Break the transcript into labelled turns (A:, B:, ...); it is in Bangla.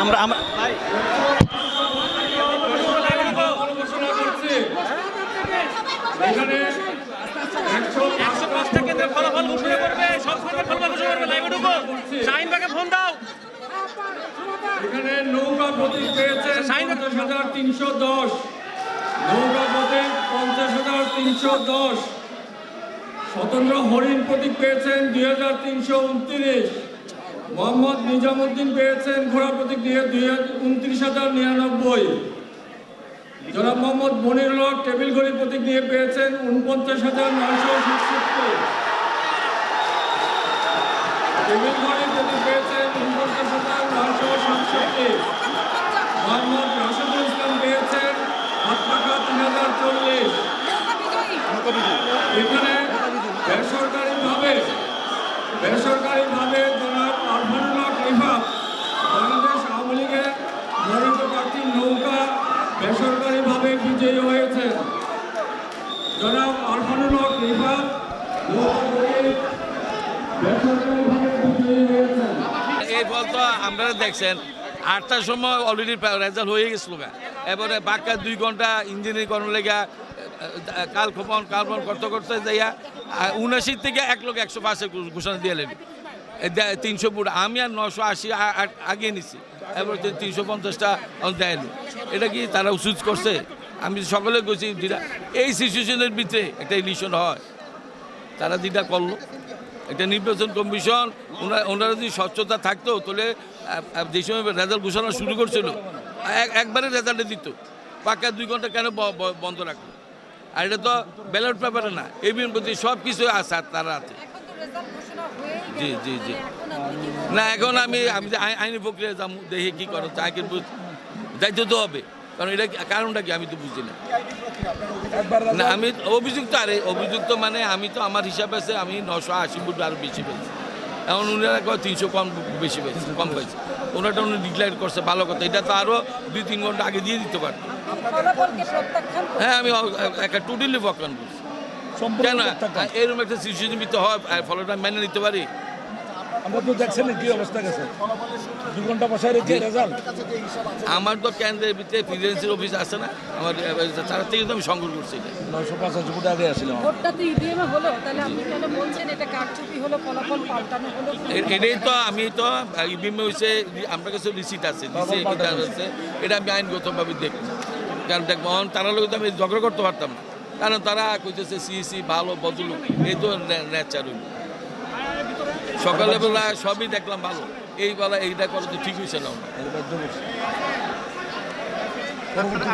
A: আমরা আমরা
B: একশো
A: পাঁচটা কেন্দ্রে ফলাফল ঘোষণা করবে সব কেন্দ্রে ফলাফল ঘোষণা করবে লাইভে ঢুকো। শাহিনবাগে ফোন দাও।
B: এখানে নৌকা প্রতীক
A: সাইন-
B: পঞ্চাশ হাজার তিনশো দশ। নৌকা প্রতীক পঞ্চাশ হাজার তিনশো দশ। স্বতন্ত্র হরিণ প্রতীক পেয়েছেন দুই হাজার তিনশো উনত্রিশ। মোহাম্মদ নিজামুদ্দিন পেয়েছেন ঘোড়া প্রতীক দিয়ে দুই উনত্রিশ হাজার নিরানব্বই। জনাব মোহাম্মদ মনিরুল হক টেবিল ঘড়ি প্রতীক দিয়ে পেয়েছেন উনপঞ্চাশ হাজার নয়শো সাতষট্টি টেবিল ঘড়ি প্রতীক পেয়েছেন উনপঞ্চাশ হাজার নয়শো সাতষট্টি। মোহাম্মদ রাশেদুল ইসলাম পেয়েছেন হাত পাখা তিন হাজার চল্লিশ এখানে বেসরকারিভাবে বেসরকারিভাবে জনাব আরফানুল্লাহ রিফাত বাংলাদেশ আওয়ামী লীগের মনোনীত প্রার্থী নৌকা বেসরকারিভাবে বিজয়ী হয়েছে। জনাব রিফাত বেসরকারিভাবে বিজয়ী হয়েছেন
C: এই ফল তো আপনারা দেখছেন, আটটার সময় অলরেডি রেজাল্ট হয়ে গেছিল এবারে বাক্কা দুই ঘণ্টা ইঞ্জিনিয়ারিং লেগা কাল খোপন কালপন করতে করতে যাইয়া উনাশি থেকে এক লোক একশো পাঁচে ঘোষণা দিয়ে তিনশো ফুট আমি আর নশো আশি আগে নিছি। এবার তিনশো পঞ্চাশটা দেয়নি। এটা কি তারা উচিত করছে? আমি সকলে গেছি যেটা এই সিচুয়েশনের ভিতরে একটা ইলিশন হয়। তারা যেটা করল। একটা নির্বাচন কমিশন ওনারা ওনারা যদি স্বচ্ছতা থাকতো, তাহলে যে সময় রেজাল্ট ঘোষণা শুরু করছিল, এক- একবারে রেজাল্টে দিত। পাকা দুই ঘণ্টা কেন বন্ধ রাখল? আর এটা তো ব্যালট পেপারে না। এবিএম প্রতি সব কিছু আছে তারা আছে জি, জি, জি। না এখন আমি আমি আইনি প্রক্রিয়া যাব দেখি কি করো চাই কিন্তু দায়িত্ব তো হবে। কারণ এটা কারণটা কি আমি তো বুঝি না। না আমি অভিযুক্ত আরে অভিযুক্ত মানে আমি তো আমার হিসাব আছে আমি নশো আশি ফুট আরও বেশি পেয়েছি। এখন উনারা কয় তিনশো কম বেশি পেয়েছে কম পেয়েছে। ওনারটা উনি ডিক্লেয়ার করছে ভালো কথা। এটা তো আরও দুই তিন ঘণ্টা আগে দিয়ে দিতে পারত।
D: ফলাফলকে প্রত্যাখ্যান করে
C: হ্যাঁ আমি একটা টোটালি বকান বলছি কেন? এরকম একটা সিচুয়েশন তো হয় আর ফলটা মেনে নিতে পারি?
E: আমরা তো দেখছেন কি অবস্থা গেছে। দু ঘণ্টা বসায় রেখে রেজাল্ট।
C: আমার তো কেন্দ্রের ভিতরে প্রেসিডেন্সির অফিস আছে না আমার তার থেকে তো আমি সংগ্রহ করছি।
E: নয়শো পঁচাশি ফুট আগে
D: ইভিএম
C: এ- এটাই তো আমি তো ইবিএম হয়েছে আমার কাছে রিসিট আছে রিসিট আছে এটা আমি আইনগতভাবে দেখব। কারণ দেখব তারা লোক তো আমি ঝগড়া করতে পারতাম না। কারণ তারা কইতেছে সিএসি ভালো বদলুক এই তো হইল। সকালে বেলা সবই দেখলাম ভালো। এই বেলা এইটা করতে তো ঠিক হয়েছে না।